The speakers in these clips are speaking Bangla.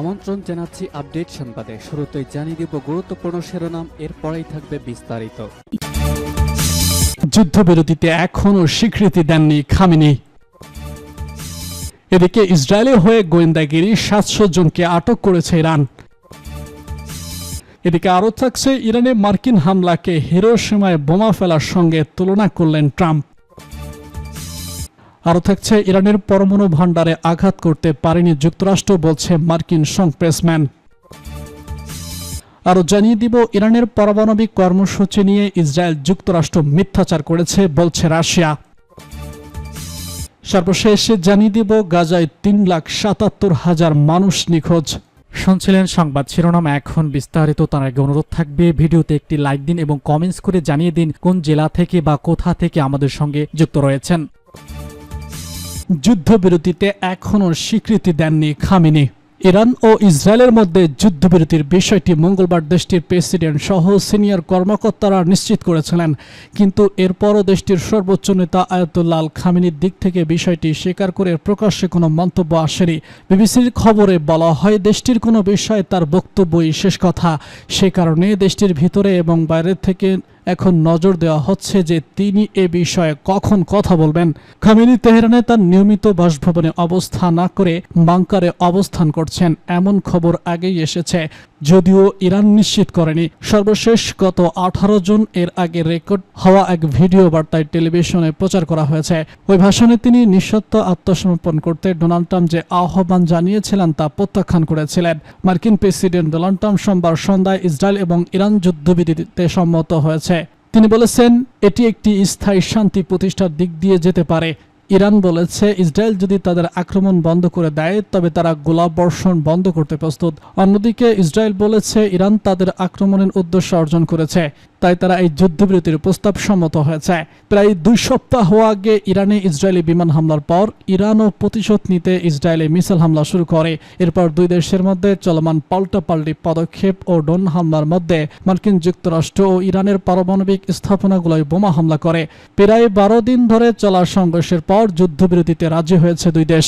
আমন্ত্রণ জানাচ্ছি আপডেট সংবাদে। শুরুতেই জানিয়ে দিব গুরুত্বপূর্ণ শিরোনাম, এরপরেই থাকবে বিস্তারিত। যুদ্ধবিরতিতে এখনও স্বীকৃতি দেননি খামিনি। এদিকে ইসরায়েলের হয়ে গোয়েন্দাগিরি সাতশো জনকে আটক করেছে ইরান। এদিকে আরও থাকছে ইরানে মার্কিন হামলাকে হিরোসীমায় বোমা ফেলার সঙ্গে তুলনা করলেন ট্রাম্প। আরও থাকছে ইরানের পরমাণু ভাণ্ডারে আঘাত করতে পারেনি যুক্তরাষ্ট্র, বলছে মার্কিন সংপ্রেসম্যান আরও জানিয়ে দিব, ইরানের পারমাণবিক কর্মসূচি নিয়ে ইসরায়েল যুক্তরাষ্ট্র মিথ্যাচার করেছে, বলছে রাশিয়া। সর্বশেষ জানিয়ে দিব, গাজায় তিন লাখ সাতাত্তর হাজার মানুষ নিখোঁজ। শুনছিলেন সংবাদ শিরোনাম, এখন বিস্তারিত, তার আগে অনুরোধ থাকবে, ভিডিওতে একটি লাইক দিন এবং কমেন্টস করে জানিয়ে দিন, কোন জেলা থেকে বা কোথা থেকে আমাদের সঙ্গে যুক্ত রয়েছেন। যুদ্ধবিরতিতে এখনও স্বীকৃতি দেননি খামিনি। ইরান ও ইসরায়েলের মধ্যে যুদ্ধবিরতির বিষয়টি মঙ্গলবার দেশটির প্রেসিডেন্ট সহ সিনিয়র কর্মকর্তারা নিশ্চিত করেছিলেন। কিন্তু এরপরও দেশটির সর্বোচ্চ নেতা আয়াতুল্লাহ আল খামিনির দিক থেকে বিষয়টি স্বীকার করে প্রকাশ্যে কোনো মন্তব্য আসেনি। বিবিসির খবরে বলা হয়, দেশটির কোনো বিষয়ে তার বক্তব্যই শেষ কথা। সে কারণে দেশটির ভিতরে এবং বাইরে থেকে এখন নজর দেওয়া হচ্ছে যে তিনি এ বিষয়ে কখন কথা বলবেন। খামিনি তেহরানে তার নিয়মিত বাসভবনে অবস্থা না করে বাংকারে অবস্থান করছেন, এমন খবর আগেই এসেছে। যদিও ইরান নিশ্চিত করেনি। সর্বশেষ গত আঠারো জুন এর আগে রেকর্ড হওয়া এক ভিডিও বার্তায় টেলিভিশনে প্রচার করা হয়েছে। ওই ভাষণে তিনি নিঃসত্ব আত্মসমর্পণ করতে ডোনাল্ড ট্রাম্প যে আহ্বান জানিয়েছিলেন তা প্রত্যাখ্যান করেছিলেন। মার্কিন প্রেসিডেন্ট ডোনাল্ড ট্রাম্প সোমবার সন্ধ্যায় ইসরায়েল এবং ইরান যুদ্ধবিরতিতে সম্মত হয়েছে। তিনি বলেছেন, এটি একটি স্থায়ী শান্তি প্রতিষ্ঠার দিক দিয়ে যেতে পারে। ইরান বলেছে, ইসরায়েল যদি তাদের আক্রমণ বন্ধ করে দেয়, তবে তারা গোলাপ বর্ষণ বন্ধ করতে প্রস্তুত। অন্যদিকে, ইসরায়েল বলেছে, ইরান তাদের আক্রমণের উদ্দেশ্য অর্জন করেছে। তাই তারা এই যুদ্ধবিরতির প্রস্তাব সম্মত হয়েছে। প্রায় দুই সপ্তাহ আগে ইরানে ইসরায়েলি বিমান হামলার পর ইরানও প্রতিশোধ নিতে ইসরায়েলে মিসাইল হামলা শুরু করে। এরপর দুই দেশের মধ্যে চলমান পাল্টাপাল্টি পদক্ষেপ ও ড্রোন হামলার মধ্যে মার্কিন যুক্তরাষ্ট্র ও ইরানের পারমাণবিক স্থাপনাগুলোয় বোমা হামলা করে। প্রায় বারো দিন ধরে চলা সংঘর্ষের পর যুদ্ধবিরতিতে রাজি হয়েছে দুই দেশ।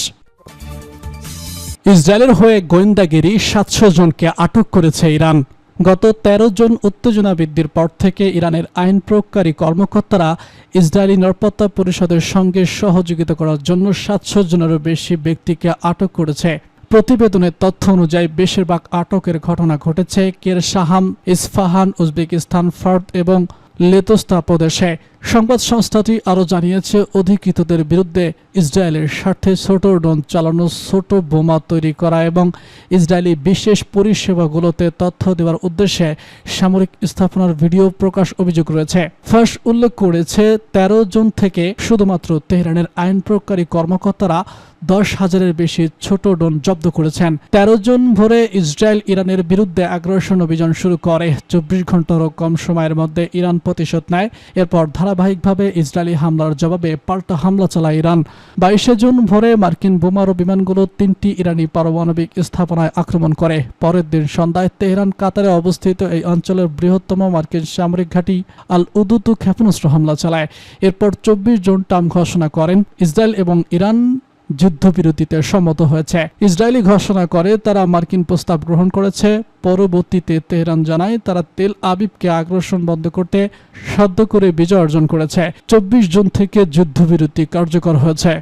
ইসরায়েলের হয়ে গোয়েন্দাগিরি সাতশো জনকে আটক করেছে ইরান। গত ১৩ জন উত্তেজনা বৃদ্ধির পর থেকে ইরানের আইন প্রয়োগকারী কর্মকর্তারা ইসরায়েলি নিরাপত্তা পরিষদের সঙ্গে সহযোগিতা করার জন্য সাতশো জনেরও বেশি ব্যক্তিকে আটক করেছে। প্রতিবেদনের তথ্য অনুযায়ী বেশিরভাগ আটকের ঘটনা ঘটেছে কের সাহাম ইসফাহান, উজবেকিস্তান, ফর্দ এবং লেতোস্তা প্রদেশে। সংবাদ সংস্থাটি আরও জানিয়েছে, অধিকৃতদের বিরুদ্ধে ইসরায়েলের স্বার্থে ছোট ড্রোন চালানো, ছোট বোমা তৈরি করা এবং ইসরায়েলি বিশেষ পরিষেবাগুলোতে তথ্য দেওয়ার উদ্দেশ্যে সামরিক স্থাপনার ভিডিও প্রকাশ অভিযোগ রয়েছে। ফাঁস উল্লেখ করেছে ১৩ জন থেকে শুধুমাত্র তেহরানের আইন প্রয়োগকারী কর্মকর্তারা দশ হাজারের বেশি ছোট ড্রোন জব্দ করেছেন। ১৩ জন ভোরে ইসরায়েল ইরানের বিরুদ্ধে আগ্রাসন অভিযান শুরু করে। চব্বিশ ঘন্টারও কম সময়ের মধ্যে ইরান প্রতিশোধ নেয়, এরপর ধারাবাহিকভাবে ইসরায়েলি হামলার জবাবে পাল্টা হামলা চালায় ইরান। বাইশে জুন ভোরে মার্কিন বোমারু বিমানগুলো তিনটি ইরানি পারমাণবিক স্থাপনায় আক্রমণ করে। পরের দিন সন্ধ্যায় তেহরান, কাতারে অবস্থিত এই অঞ্চলের বৃহত্তম মার্কিন সামরিক ঘাঁটি আল উদুতু ক্ষেপণাস্ত্র হামলা চালায়। এরপর চব্বিশ জুন টাম ঘোষণা করেন। ইসরায়েল এবং ইরান যুদ্ধবিরতিতে সম্মত হয়েছে। ইসরায়েলি ঘোষণা করে তারা মার্কিন প্রস্তাব গ্রহণ করেছে। পরবর্তীতে তেহরান জানায় তারা তেল আবিবকে আগ্রাসন বন্ধ করতে সাধ্য করে বিজয় অর্জন করেছে। চব্বিশ জুন থেকে যুদ্ধবিরতি কার্যকর হয়েছে।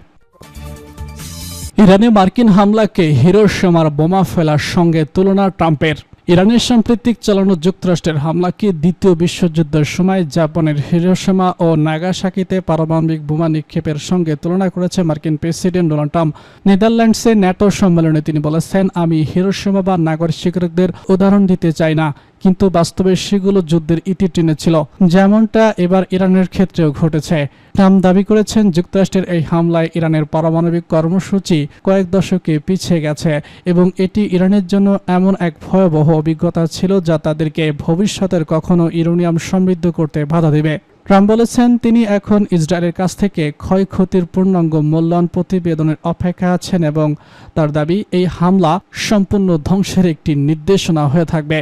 ইরানে মার্কিন হামলাকে হিরোশিমার বোমা ফেলার সঙ্গে তুলনা ট্রাম্পের। ইরানের সাম্প্রতিক চালানো যুক্তরাষ্ট্রের হামলাকে দ্বিতীয় বিশ্বযুদ্ধের সময় জাপানের হিরোশিমা ও নাগাসাকিতে পারমাণবিক বোমা নিক্ষেপের সঙ্গে তুলনা করেছে মার্কিন প্রেসিডেন্ট ডোনাল্ড ট্রাম্প। নেদারল্যান্ডসে ন্যাটো সম্মেলনে তিনি বলেছেন, আমি হিরোশিমা বা নাগরিকদের উদাহরণ দিতে চাই না। কিন্তু বাস্তবে সেগুলো যুদ্ধের ইতি টেনেছিল যেমনটা এবার ইরানের ক্ষেত্রেও ঘটেছে। ট্রাম্প দাবি করেছেন যুক্তরাষ্ট্রের এই হামলায় ইরানের পারমাণবিক কর্মসূচি কয়েক দশকে পিছিয়ে গেছে এবং এটি ইরানের জন্য এমন এক ভয়াবহ অভিজ্ঞতা ছিল যা তাদেরকে ভবিষ্যতের কখনো ইউরেনিয়াম সমৃদ্ধ করতে বাধা দেবে। ট্রাম্প বলেছেন, তিনি এখন ইসরায়েলের কাছ থেকে ক্ষয়ক্ষতির পূর্ণাঙ্গ মূল্যায়ন প্রতিবেদনের অপেক্ষা আছেন এবং তার দাবি, এই হামলা সম্পূর্ণ ধ্বংসের একটি নির্দেশনা হয়ে থাকবে।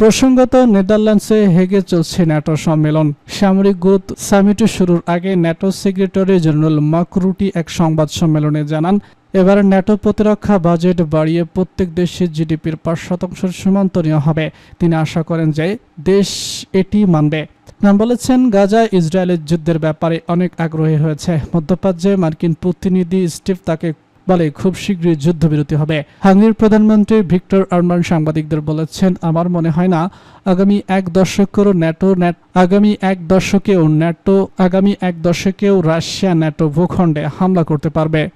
প্রসঙ্গত, নেদারল্যান্ডসে হেগে চলছে ন্যাটো সম্মেলন। সামরিক গুরুত্ব সামিট শুরুর আগে ন্যাটো সেক্রেটারি জেনারেল মাকরুটি এক সংবাদ সম্মেলনে জানান, এবার ন্যাটো প্রতিরক্ষা বাজেট বাড়িয়ে প্রত্যেক দেশের জিডিপির পাঁচ শতাংশের সীমান্ত নেওয়া হবে। তিনি আশা করেন যে, দেশ এটি মানবে। বলেছেন, গাজা ইসরায়েলের যুদ্ধের ব্যাপারে অনেক আগ্রহী হয়েছে। মধ্যপ্রাচ্যে মার্কিন প্রতিনিধি স্টিভ তাকে বলে খুব শীঘ্রই যুদ্ধবিরতি হবে। হাঙ্গেরির প্রধানমন্ত্রী ভিক্টর আরমান সাংবাদিকদের বলেছেন, আমার মনে হয় না, আগামী এক দশকেরও ন্যাটো ন্যাট, আগামী এক দশকেও ন্যাটো, আগামী এক দশকেও রাশিয়া ন্যাটো ভূখণ্ডে হামলা করতে পারবে।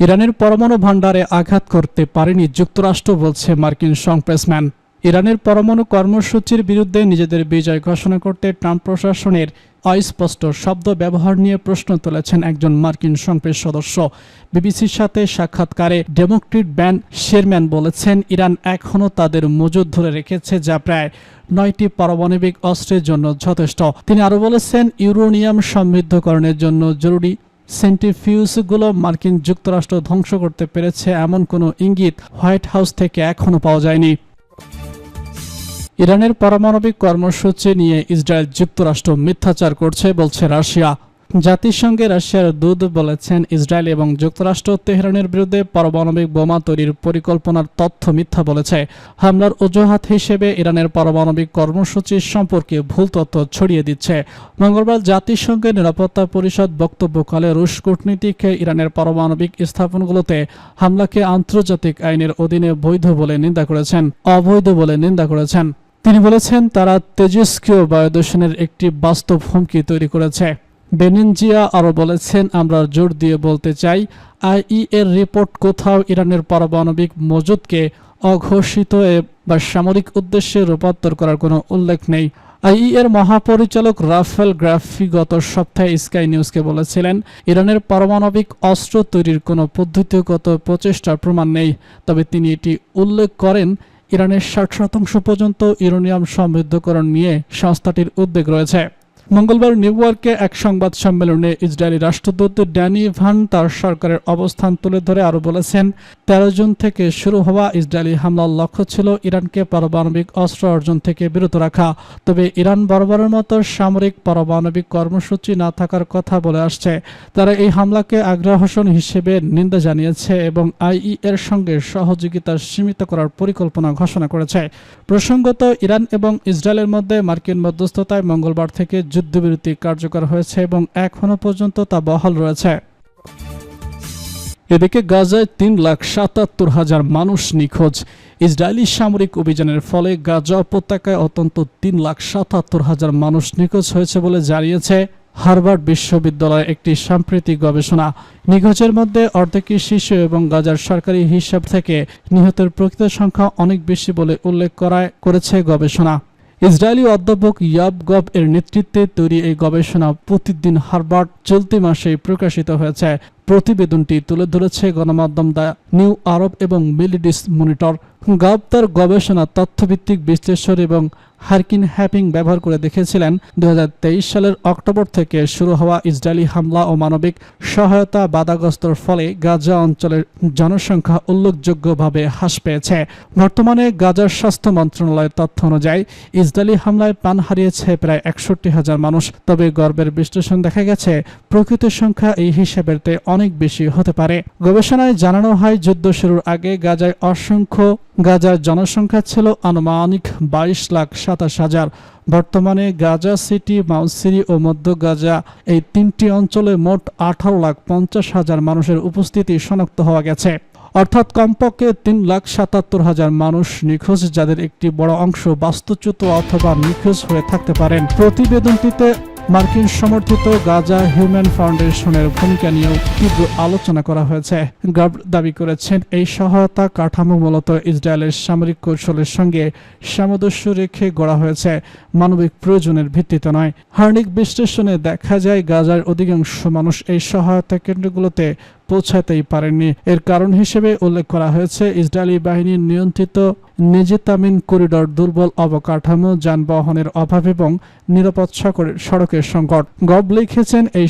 ইরানের পরমাণু ভাণ্ডারে আঘাত করতে পারেনি যুক্তরাষ্ট্র, বলছে মার্কিন সংপ্রেসম্যান। ইরানের পরমাণু কর্মসূচির বিরুদ্ধে নিজেদের বিজয় ঘোষণা করতে ট্রাম্প প্রশাসনের অস্পষ্ট শব্দ ব্যবহার নিয়ে প্রশ্ন তুলেছেন একজন মার্কিন সংপ্রেস সদস্য। বিবিসির সাথে সাক্ষাৎকারে ডেমোক্রেট ব্যান শেরম্যান বলেছেন, ইরান এখনও তাদের মজুদ ধরে রেখেছে যা প্রায় নয়টি পারমাণবিক অস্ত্রের জন্য যথেষ্ট। তিনি আরও বলেছেন, ইউরোনিয়াম সমৃদ্ধকরণের জন্য জরুরি সেন্টিফিউজগুলো মার্কিন যুক্তরাষ্ট্র ধ্বংস করতে পেরেছে এমন কোনো ইঙ্গিত হোয়াইট হাউস থেকে এখনও পাওয়া যায়নি। ইরানের পারমাণবিক কর্মসূচি নিয়ে ইসরায়েল যুক্তরাষ্ট্র মিথ্যাচার করছে, বলছে রাশিয়া। জাতিসংঘে রাশিয়ার দূত বলেছেন, ইসরায়েল এবং যুক্তরাষ্ট্র তেহরানের বিরুদ্ধে পারমাণবিক বোমা তৈরির পরিকল্পনার তথ্য মিথ্যা বলেছে। হামলার অজুহাত হিসেবে ইরানের পারমাণবিক কর্মসূচি সম্পর্কে ভুল তথ্য ছড়িয়ে দিচ্ছে। মঙ্গলবার জাতিসংঘের নিরাপত্তা পরিষদ বক্তব্যকালে রুশ কূটনীতিকে ইরানের পারমাণবিক স্থাপনগুলোতে হামলাকে আন্তর্জাতিক আইনের অধীনে বৈধ বলে নিন্দা করেছেন, অবৈধ বলে নিন্দা করেছেন। তিনি বলেছেন, তারা তেজস্ক্রিয় বায়ুদূষণের একটি বাস্তব হুমকি তৈরি করেছে। বেনিনজিয়া আরও বলেছেন, আমরা জোর দিয়ে বলতে চাই আইই এর রিপোর্ট কোথাও ইরানের পারমাণবিক মজুদকে অঘোষিত বা সামরিক উদ্দেশ্যে রূপান্তর করার কোনো উল্লেখ নেই। আইই এর মহাপরিচালক রাফেল গ্রাফি গত সপ্তাহে স্কাই নিউজকে বলেছিলেন, ইরানের পারমাণবিক অস্ত্র তৈরির কোনো পদ্ধতিগত প্রচেষ্টার প্রমাণ নেই, তবে তিনি এটি উল্লেখ করেন ইরানের ষাট শতাংশ পর্যন্ত ইউরেনিয়াম সমৃদ্ধকরণ নিয়ে সংস্থাটির উদ্বেগ রয়েছে। মঙ্গলবার নিউ ইয়র্কে এক সংবাদ সম্মেলনে ইসরায়েলি রাষ্ট্রদূত ড্যানি ভান তার সরকারের অবস্থান তুলে ধরে আরও বলেছেন, তেরো জুন থেকে শুরু হওয়া ইসরায়েলি হামলার লক্ষ্য ছিল ইরানকে পারমাণবিক অস্ত্র অর্জন থেকে বিরত রাখা। তবে ইরান বরাবরের মতো সামরিক পারমাণবিক কর্মসূচি না থাকার কথা বলে আসছে। তারা এই হামলাকে আগ্রাহসন হিসেবে নিন্দা জানিয়েছে এবং আইই এর সঙ্গে সহযোগিতা সীমিত করার পরিকল্পনা ঘোষণা করেছে। প্রসঙ্গত, ইরান এবং ইসরায়েলের মধ্যে মার্কিন মধ্যস্থতায় মঙ্গলবার থেকে যুদ্ধবিরতি কার্যকর হয়েছে এবং এখনও পর্যন্ত তা বহাল রয়েছে। এদিকে গাজায় তিন লাখ সাতাত্তর হাজার মানুষ নিখোঁজ। ইসরায়েলি সামরিক অভিযানের ফলে গাজা উপত্যকায় অত্যন্ত তিন লাখ সাতাত্তর হাজার মানুষ নিখোঁজ হয়েছে বলে জানিয়েছে হার্ভার্ড বিশ্ববিদ্যালয়ের একটি সাম্প্রতিক গবেষণা। নিখোঁজের মধ্যে অর্ধেকই শিশু এবং গাজার সরকারি হিসাব থেকে নিহতের প্রকৃত সংখ্যা অনেক বেশি বলে উল্লেখ করায় করেছে গবেষণা। ইসরায়েলি অধ্যাপক ইয়াব গব এর নেতৃত্বে তৈরি এই গবেষণা প্রতিদিন হারবার্ট চলতি মাসে প্রকাশিত হয়েছে। প্রতিবেদনটি তুলে ধরেছে গণমাধ্যম দ্য নিউ আরব এবং মিলিডিস মনিটর গাব তার গবেষণা, তথ্যভিত্তিক বিশ্লেষণ এবং হারকিন হ্যাপিং ব্যবহার করে দেখেছিলেন। দু সালের অক্টোবর থেকে শুরু হওয়া ইসরায়েলি হামলা ও মানবিক সহায়তা বাধাগ্রস্তর ফলে গাজা অঞ্চলের জনসংখ্যা উল্লেখযোগ্যভাবে হ্রাস পেয়েছে। বর্তমানে গাজার স্বাস্থ্য মন্ত্রণালয়ের তথ্য অনুযায়ী, ইসরায়েলি হামলায় প্রাণ হারিয়েছে প্রায় একষট্টি হাজার মানুষ। তবে গর্বের বিশ্লেষণ দেখা গেছে প্রকৃত সংখ্যা এই হিসাবের অনেক বেশি হতে পারে। গবেষণায় জানানো হয়, যুদ্ধ শুরুর আগে গাজায় অসংখ্য গাজার জনসংখ্যা ছিল আনুমানিক বাইশ লাখ সাতাশ হাজার। বর্তমানে গাজা সিটি মাউসিরি ও মধ্য গাজা এই তিনটি অঞ্চলে মোট আঠারো লাখ পঞ্চাশ হাজার মানুষের উপস্থিতি শনাক্ত হওয়া গেছে। অর্থাৎ কমপক্ষে তিন লাখ সাতাত্তর হাজার মানুষ নিখোঁজ, যাদের একটি বড় অংশ বাস্তুচ্যুত অথবা নিখোঁজ হয়ে থাকতে পারেন। প্রতিবেদনটিতে মার্কিন সমর্থিত গাজা হিউম্যান ফাউন্ডেশনের ভূমিকা নিয়েও তীব্র আলোচনা করা হয়েছে। গাব দাবি করেছেন, এই সহায়তা কাঠামো মূলত ইসরায়েলের সামরিক কৌশলের সঙ্গে সামদস্য রেখে গড়া হয়েছে, মানবিক প্রয়োজনের ভিত্তিতে নয়। হার্নিক বিশ্লেষণে দেখা যায়, গাজার অধিকাংশ মানুষ এই সহায়তা কেন্দ্রগুলোতে পৌঁছাতেই পারেননি। এর কারণ হিসেবে উল্লেখ করা হয়েছে, ইসরায়েলি বাহিনীর নিয়ন্ত্রিত নেজিতামিন করিডর দুর্বল অবকাঠামো, যানবাহনের অভাব এবং নিরাপদ সড়কের সংকট। গব লিখেছেন এই